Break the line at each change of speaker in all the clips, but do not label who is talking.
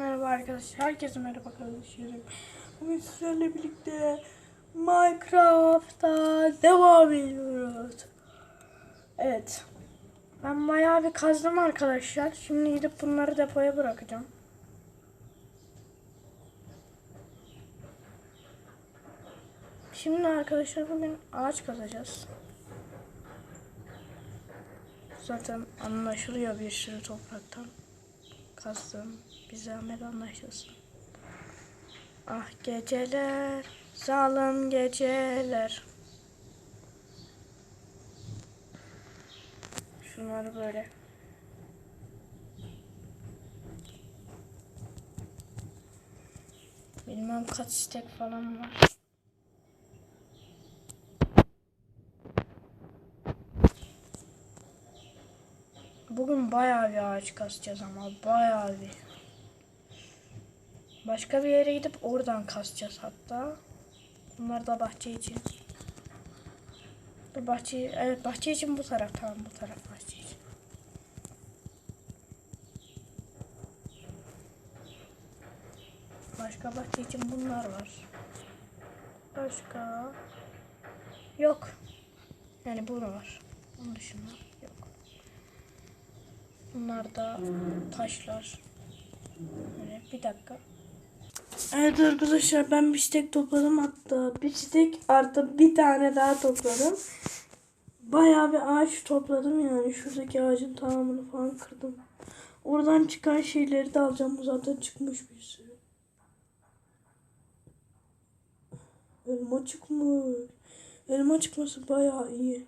merhaba arkadaşlar. Herkese merhaba kardeşlerim. Bugün sizlerle birlikte Minecraft'ta devam ediyoruz. Evet. Ben bayağı bir kazdım arkadaşlar. Şimdi gidip bunları depoya bırakacağım. Şimdi arkadaşlar bugün ağaç kazacağız. Zaten anlaşılıyor bir sürü topraktan kastım. Bir zahmet anlaşılsın. Ah geceler, zalim geceler. Şunları böyle. Bilmem kaç istek falan var. Bugün bayağı bir ağaç kasacağız ama bayağı bir. Başka bir yere gidip oradan kasacağız hatta. Bunlar da bahçe için. Bu bahçe, evet bahçe için bu taraf tamam bu taraf bahçe için. Başka bahçe için bunlar var. Başka yok. Yani bu var. Onun dışında. Bunlar da taşlar. Böyle bir dakika. Evet arkadaşlar ben bir stek topladım hatta bir stek artı bir tane daha topladım. Bayağı bir ağaç topladım yani şuradaki ağacın tamamını falan kırdım. Oradan çıkan şeyleri de alacağım bu zaten çıkmış bir sürü. Elma çıkmış. Elma çıkması bayağı iyi.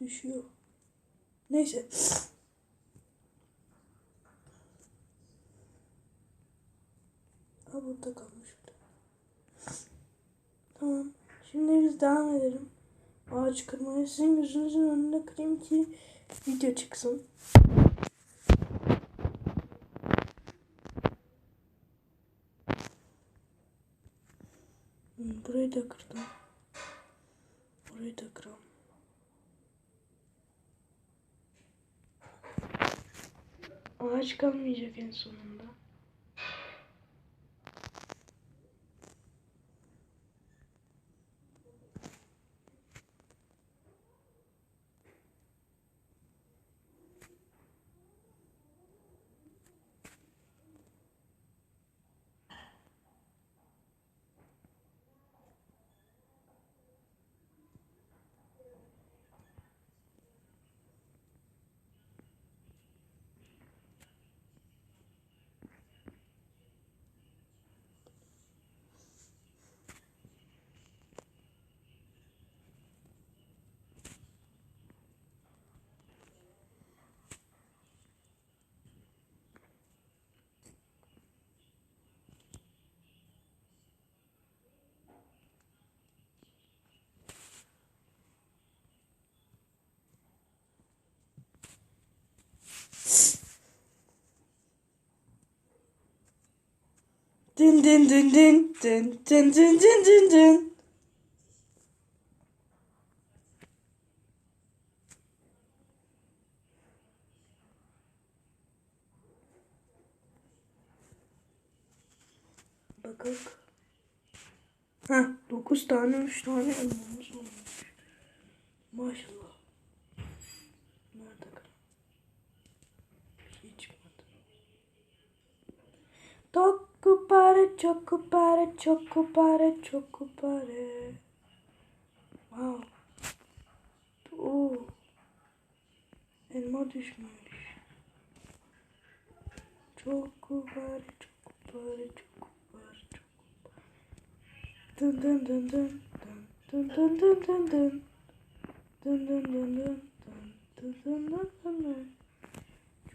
Düşüyor. Neyse. Ha burada kalmış. Tamam. Şimdi biz devam edelim. Ağaç kırmaya sizin gözünüzün önüne kırayım ki video çıksın. Hmm, Burayı da kırdım. Burayı da kıralım. Ağaç kalmayacak en sonunda. Dın dın dın dın dın dın dın dın dın dın. Bakalım. Heh, 9 tane 3 tane elmamız olmuş. Maşallah. Nerede kal? Bir şey çıkmadı. Çokupare, çokupare, çokupare. Wow. Oo. Elma düşmüş. Çokupare, çokupare, çokupare, çokupare. Dın dın dın dın dın dın dın dın dın. Dın dın dın dın dın dın dın dın dın.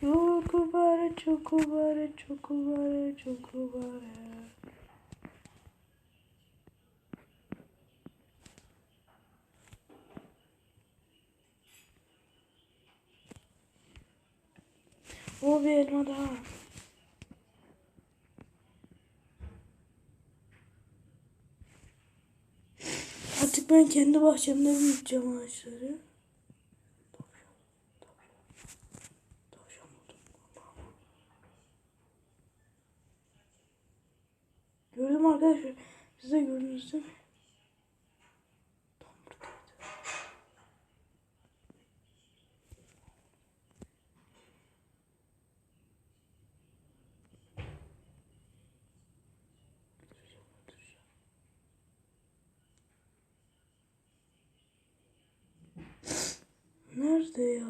Çokubare, çokubare, çokubare, çokubare. O bir elma daha. Artık ben kendi bahçemde büyüteceğim ağaçları. Gördüm arkadaşlar. Siz de gördünüz değil mi? Nerede ya?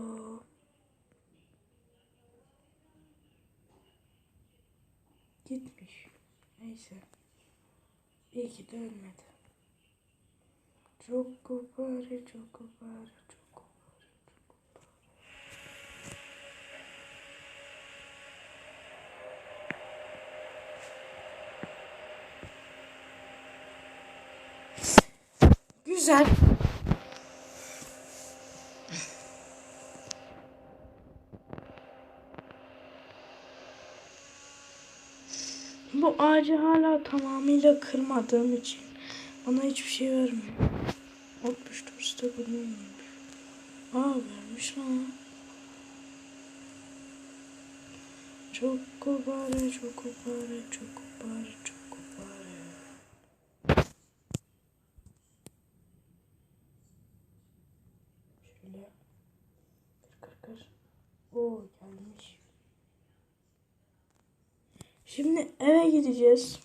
Gitmiş. Neyse. İyi ki de ölmedi. Çok kopar, çok kopar, çok kopar. Güzel. Bu ağacı hala tamamıyla kırmadığım için bana hiçbir şey vermiyor. 64 stek ödülmüş. Aa vermiş lan. Çok kubare, çok kubare, çok kubare, çok Şimdi eve gideceğiz.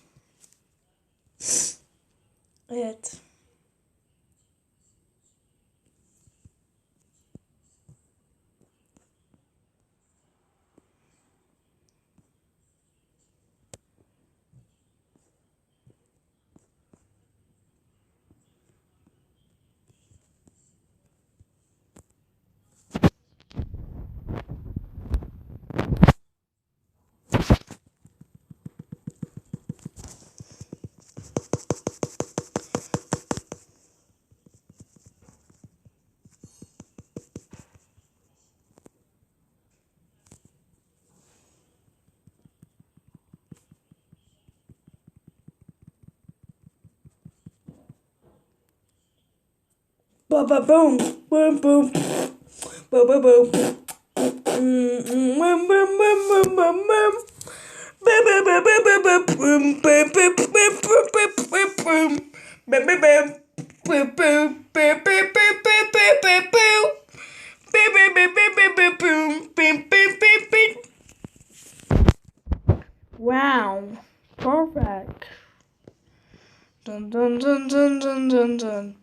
Ba ba ba boom. Bim bim bim bim. Wow, perfect. Dun dun dun dun dun dun dun.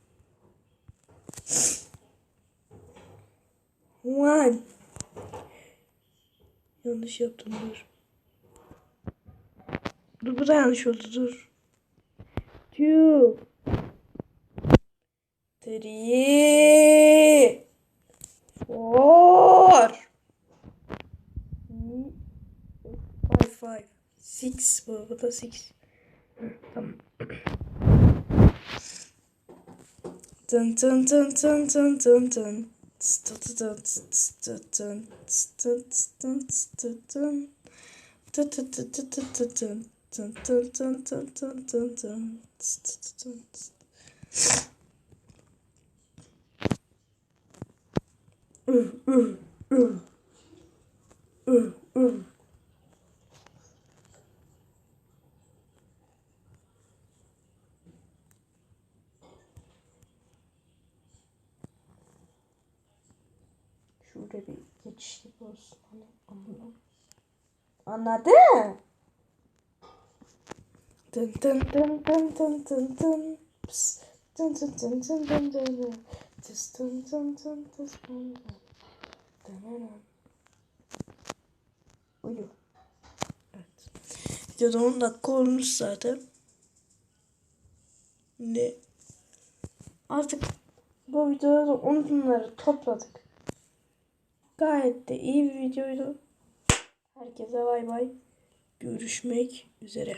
One. Yanlış yaptım dur. Dur bu da yanlış oldu dur. Two. Three. Four. Five five. Six. Bu, da six. Tamam. Dun dun dun dun dun dun dun. Dun dun dun dun dun dun dun dun. Dun dun dun dun dun dun dun. Dun dun dun dun dun dun dun. Dun dun dun. Uh, uh, uh. Uh, uh. Şurada bir geçişlik olsun. Hani. Anladın? Dın dın dın dın dın dın dın. Pıs. Dın dın dın dın dın dın dın. Tıs dın dın dın tıs dın dın. Dın Uyu. Evet. Videoda 10 dakika olmuş zaten. Ne? Artık bu videoda da 10 bunları topladık. Gayet de iyi bir videoydu. Herkese bay bay. Görüşmek üzere.